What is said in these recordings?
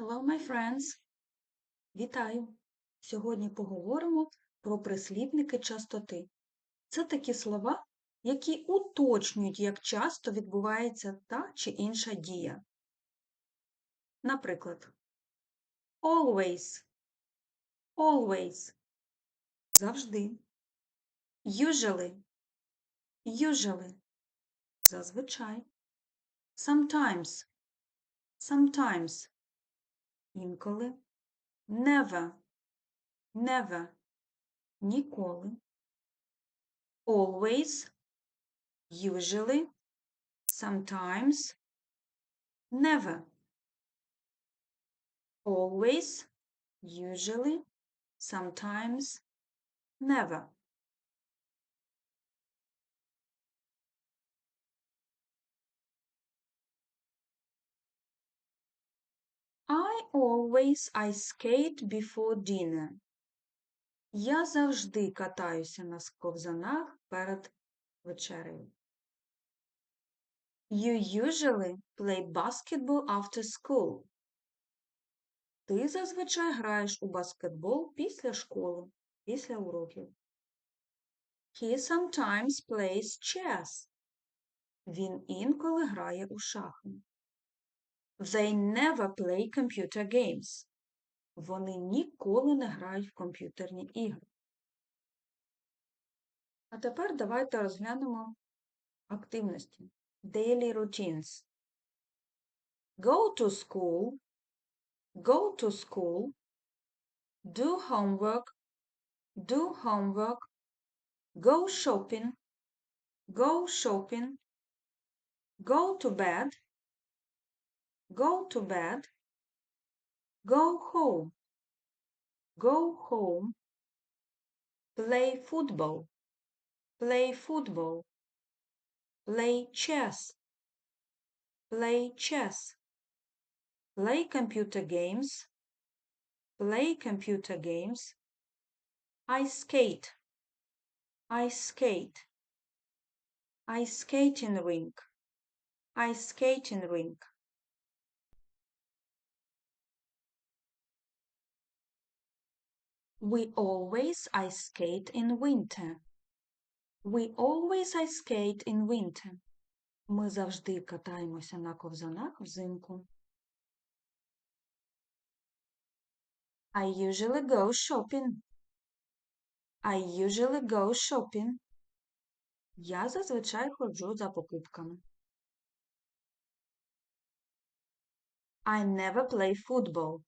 Hello, my friends! Вітаю! Сьогодні поговоримо про прислівники частоти. Це такі слова, які уточнюють, як часто відбувається та чи інша дія. Наприклад, always, always, завжди, usually, usually, зазвичай, sometimes, sometimes, інколи, never, never, ніколи, always, usually, sometimes, never. Always, usually, sometimes, never. I always ice skate before dinner. Я завжди катаюся на ковзанах перед вечерею. You usually play basketball after school. Ти зазвичай граєш у баскетбол після школи, після уроків. He sometimes plays chess. Він інколи грає у шахи. They never play computer games. Вони ніколи не грають в комп'ютерні ігри. А тепер давайте розглянемо активності. Daily routines. Go to school. Go to school. Do homework. Do homework. Go shopping. Go shopping. Go to bed. Go to bed. Go home. Go home. Play football. Play football. Play chess. Play chess. Play computer games. Play computer games. Ice skate. Ice skate. I Ice skating rink. I Ice skating rink. We always ice skate in winter. We always ice skate in winter. Ми завжди катаємося на ковзанах взимку. I usually go shopping. I usually go shopping. Я зазвичай ходжу за покупками. I never play football.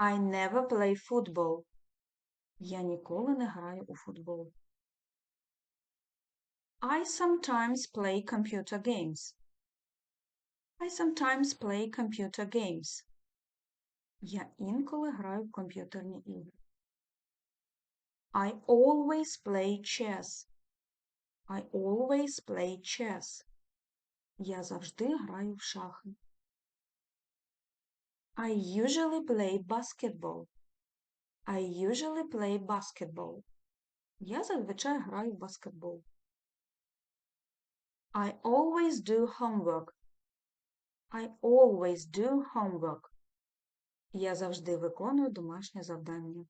I never play football. Я ніколи не граю у футбол. I sometimes play computer games. I sometimes play computer games. Я інколи граю в комп'ютерні ігри. I always play chess. I always play chess. Я завжди граю в шахи. I usually play basketball. I usually play basketball. Я зазвичай граю в баскетбол. I always do homework. I always do homework. Я завжди виконую домашнє завдання.